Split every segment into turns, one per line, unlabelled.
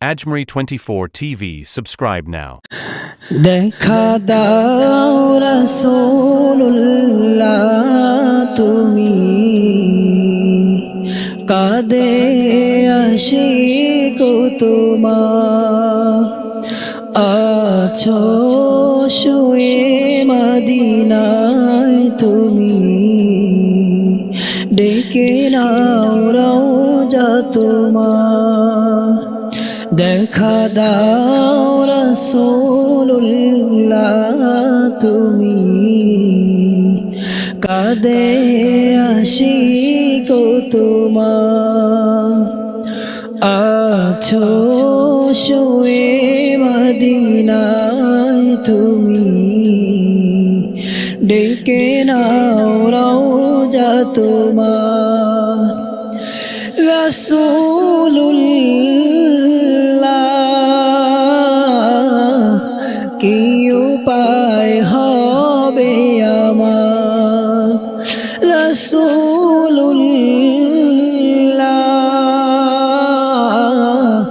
Ajmeri 24 TV. Subscribe now.
দেখা দাও রসুল্লাহ তুমি কাদে আসি গো তোমার আছো শুয়ে মদিনায় তুমি ডেকে নাও রওজা তোমার দেখা দাও রসুল্লাহ তুমি। কাদে আসি গো তোমার। আছো শুয়ে মদিনায় তুমি। ডেকে নাও রওজা তোমার। রসুল্লাহ উপায় হবে আমার রসুল্লাহ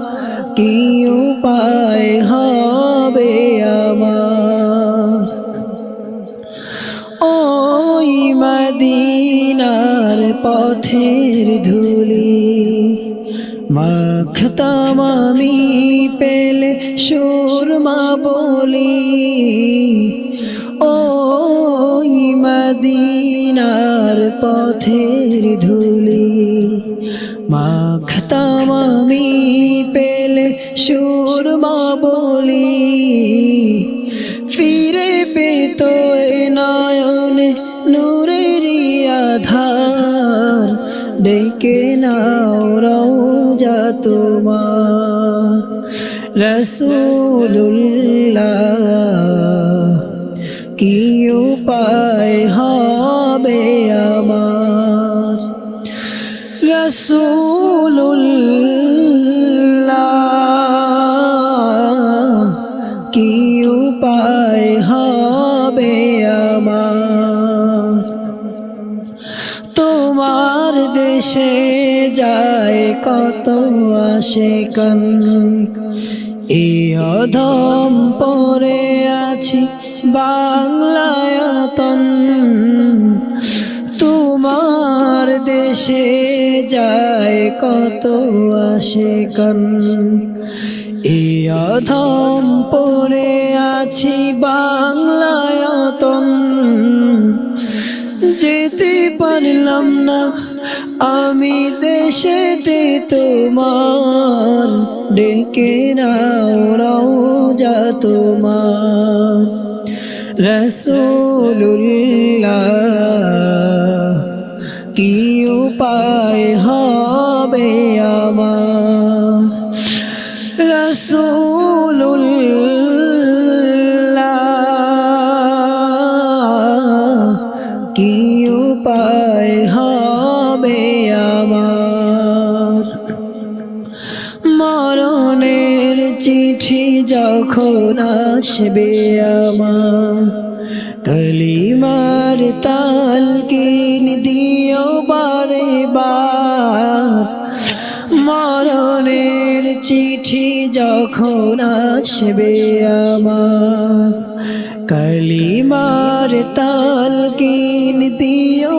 কি উপায় হবে আমার? ওই মদিনার পথের ধুলি মাখতাম আমি পেলে সুরমা বলি, ওই মদিনার পথের ধুলি, মাখতাম আমি পেলে সুরমা বলি, ফিরে পেত নয়নে নূরের আধার, ডেকে নাও রওজা তোমার। রসুল্লাহ কি উপায় হবে আমার? রসুল্লাহ কি উপায় হবে আমার? তোমার দেশে যায় কত আসে কন এ অধম পরে আছি বাংলায়তন তোমার দেশে যায় কত আসে কন। এ অধম পরে আছি বাংলায়তন দেশেতে তোমার ডেকে নাও রওজা তোমার। রসুল্লাহ চিঠি যখন আসবে আমার, কলিমার তাল কিন দিও বারে বার। মরণের চিঠি যখন আসবে আমার, কলিমার তাল কিন দিও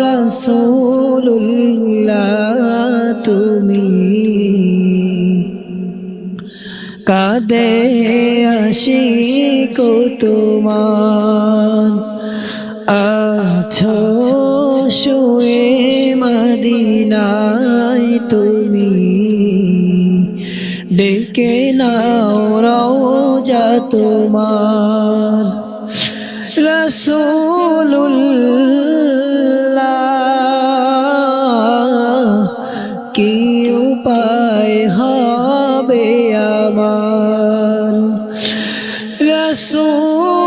রসুল্লাহ তুমি কাদে আসি কো তোমার। আছো শুয়ে মদিনায় তুমি। ডেকে নাও রওজা তোমার। রসুল্লাহ হবে আমার। রসুল্লাহ